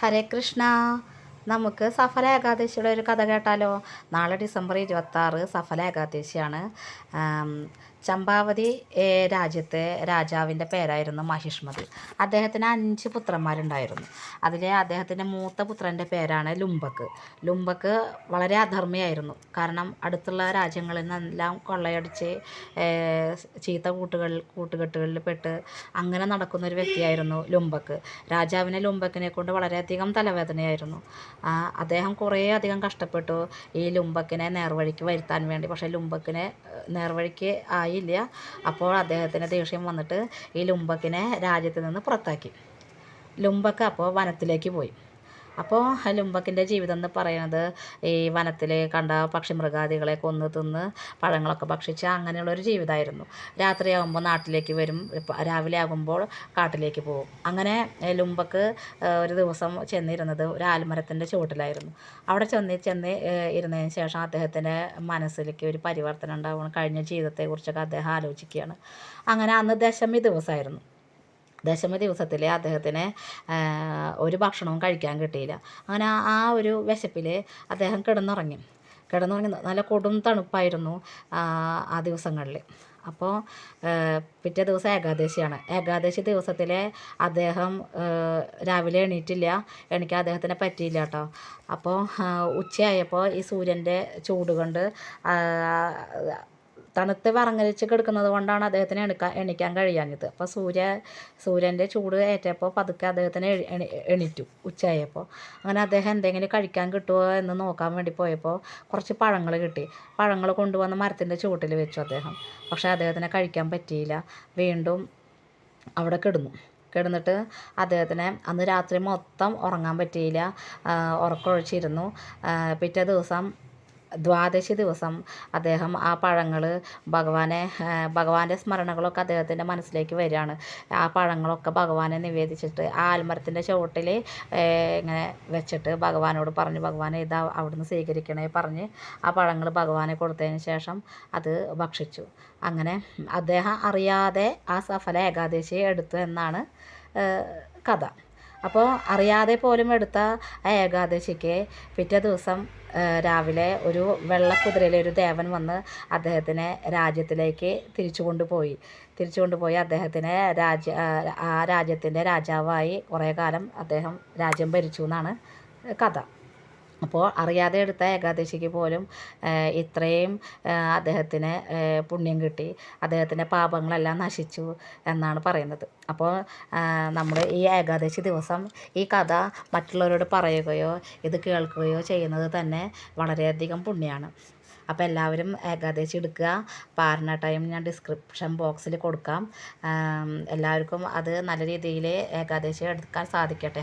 ഹരേ കൃഷ്ണ. നമുക്ക് സഫല ഏകാദശിയുടെ ഒരു കഥ കേട്ടാലോ? നാളെ ഡിസംബർ ഇരുപത്താറ് സഫല ഏകാദശിയാണ്. ചമ്പാവതി രാജ്യത്തെ രാജാവിന്റെ പേരായിരുന്നു മഹിഷ്മതി. അദ്ദേഹത്തിന് അഞ്ച് പുത്രന്മാരുണ്ടായിരുന്നു. അതിലെ അദ്ദേഹത്തിന്റെ മൂത്ത പുത്രന്റെ പേരാണ് ലുംബക്ക്. ലുംബക്ക് വളരെ അധർമ്മിയായിരുന്നു. കാരണം അടുത്തുള്ള രാജ്യങ്ങളിൽ നിന്നെല്ലാം കൊള്ളയടിച്ച് ചീത്ത കൂട്ടുകൾ കൂട്ടുകെട്ടുകളിൽ പെട്ട് അങ്ങനെ നടക്കുന്ന ഒരു വ്യക്തിയായിരുന്നു ലുംബക്ക്. രാജാവിന് ലുംബക്കിനെ കൊണ്ട് വളരെയധികം തലവേദനയായിരുന്നു. അദ്ദേഹം കുറേ അധികം കഷ്ടപ്പെട്ടു ഈ ലുംബക്കിനെ നേർവഴിക്ക് വരുത്താൻ വേണ്ടി. പക്ഷേ ലുംബക്കിനെ നേർവഴിക്ക് ആയില്ല. അപ്പോൾ അദ്ദേഹത്തിന് ദേഷ്യം വന്നിട്ട് ഈ ലുംബക്കിനെ രാജ്യത്ത് നിന്ന് പുറത്താക്കി. ലുംബക്ക് അപ്പോൾ വനത്തിലേക്ക് പോയി. അപ്പോൾ ലുംബക്കിന്റെ ജീവിതം എന്ന് പറയുന്നത് ഈ വനത്തിൽ കണ്ട പക്ഷിമൃഗാദികളെ കൊന്ന് തിന്ന് പഴങ്ങളൊക്കെ ഭക്ഷിച്ച് അങ്ങനെയുള്ളൊരു ജീവിതമായിരുന്നു രാത്രിയാകുമ്പോൾ നാട്ടിലേക്ക് വരും. രാവിലെ ആകുമ്പോൾ കാട്ടിലേക്ക് പോകും. അങ്ങനെ ലുംബക്ക് ഒരു ദിവസം ചെന്നിരുന്നത് ഒരു ആൽമരത്തിന്റെ ചുവട്ടിലായിരുന്നു. അവിടെ ചെന്ന് ചെന്ന് ഇരുന്നതിന് ശേഷം അദ്ദേഹത്തിന്റെ മനസ്സിലേക്ക് ഒരു പരിവർത്തനം ഉണ്ടാവുകയാണ്. കഴിഞ്ഞ ജീവിതത്തെക്കുറിച്ചൊക്കെ അദ്ദേഹം ആലോചിക്കുകയാണ്. അങ്ങനെ അന്ന് ദശമി ദിവസമായിരുന്നു ദശമി ദിവസത്തിൽ അദ്ദേഹത്തിന് ഒരു ഭക്ഷണവും കഴിക്കാൻ കിട്ടിയില്ല. അങ്ങനെ ആ- ഒരു വിശപ്പിൽ അദ്ദേഹം കിടന്നുറങ്ങി. കിടന്നുറങ്ങി നല്ല കൊടും തണുപ്പായിരുന്നു ആ ദിവസങ്ങളിൽ അപ്പോൾ പിറ്റേ ദിവസം ഏകാദശിയാണ്. ഏകാദശി ദിവസത്തിൽ അദ്ദേഹം രാവിലെ എണീറ്റില്ല. എനിക്ക് അദ്ദേഹത്തിന് പറ്റിയില്ല കേട്ടോ അപ്പോൾ ഉച്ചയായപ്പോൾ ഈ സൂര്യന്റെ ചൂട് കൊണ്ട് തണുത്ത് വറങ്ങലിച്ച് കിടക്കുന്നത് കൊണ്ടാണ് അദ്ദേഹത്തിന് എണിക്കാൻ എണീക്കാൻ കഴിയാഞ്ഞത്. അപ്പോൾ സൂര്യ സൂര്യന്റെ ചൂട് ഏറ്റപ്പോൾ പതുക്കെ അദ്ദേഹത്തിന് എണീറ്റു ഉച്ചയായപ്പോൾ അങ്ങനെ അദ്ദേഹം എന്തെങ്കിലും കഴിക്കാൻ കിട്ടുമോ എന്ന് നോക്കാൻ വേണ്ടി പോയപ്പോൾ കുറച്ച് പഴങ്ങൾ കിട്ടി. പഴങ്ങൾ കൊണ്ടുവന്ന് മരത്തിന്റെ ചുവട്ടിൽ വെച്ചു അദ്ദേഹം. പക്ഷേ അദ്ദേഹത്തിന് കഴിക്കാൻ പറ്റിയില്ല. വീണ്ടും അവിടെ കിടന്നു. കിടന്നിട്ട് അദ്ദേഹത്തിന് അന്ന് രാത്രി മൊത്തം ഉറങ്ങാൻ പറ്റിയില്ല. ഉറക്കൊഴിച്ചിരുന്നു. പിറ്റേ ദിവസം ദ്വാദശി ദിവസം അദ്ദേഹം ആ പഴങ്ങൾ ഭഗവാനെ ഭഗവാന്റെ സ്മരണകളൊക്കെ അദ്ദേഹത്തിന്റെ മനസ്സിലേക്ക് വരികയാണ്. ആ പഴങ്ങളൊക്കെ ഭഗവാനെ നിവേദിച്ചിട്ട് ആ ആൽമരത്തിന്റെ ചുവട്ടിൽ ഇങ്ങനെ വെച്ചിട്ട് ഭഗവാനോട് പറഞ്ഞു ഭഗവാനെ ഇത് അവിടുന്ന് സ്വീകരിക്കണേ പറഞ്ഞ് ആ പഴങ്ങൾ ഭഗവാനെ കൊടുത്തതിന് ശേഷം അത് ഭക്ഷിച്ചു. അങ്ങനെ അദ്ദേഹം അറിയാതെ ആ സഫല ഏകാദശി എടുത്തു എന്നാണ് കഥ. അപ്പോൾ അറിയാതെ പോലും എടുത്ത ആ ഏകാദശിക്ക് പിറ്റേ ദിവസം രാവിലെ ഒരു വെള്ളക്കുതിരയിലെ ഒരു ദേവൻ വന്ന് അദ്ദേഹത്തിനെ രാജ്യത്തിലേക്ക് തിരിച്ചു കൊണ്ടുപോയി. തിരിച്ചു കൊണ്ടുപോയി അദ്ദേഹത്തിനെ രാജ്യ ആ- ആ രാജ്യത്തിന്റെ രാജാവായി കുറേ കാലം അദ്ദേഹം രാജ്യം ഭരിച്ചു എന്നാണ് കഥ. അപ്പോൾ അറിയാതെ എടുത്ത ഏകാദശിക്ക് പോലും ഇത്രയും അദ്ദേഹത്തിന് പുണ്യം കിട്ടി. അദ്ദേഹത്തിന്റെ പാപങ്ങളെല്ലാം നശിച്ചു എന്നാണ് പറയുന്നത്. അപ്പോൾ നമ്മൾ ഈ ഏകാദശി ദിവസം ഈ കഥ മറ്റുള്ളവരോട് പറയുകയോ ഇത് കേൾക്കുകയോ ചെയ്യുന്നത് തന്നെ വളരെയധികം പുണ്യമാണ് അപ്പോൾ എല്ലാവരും ഏകാദശി എടുക്കുക. പാരണ ടൈം ഞാൻ ഡിസ്ക്രിപ്ഷൻ ബോക്സിൽ കൊടുക്കാം. എല്ലാവർക്കും അത് നല്ല രീതിയിൽ ഏകാദശി എടുക്കാൻ സാധിക്കട്ടെ.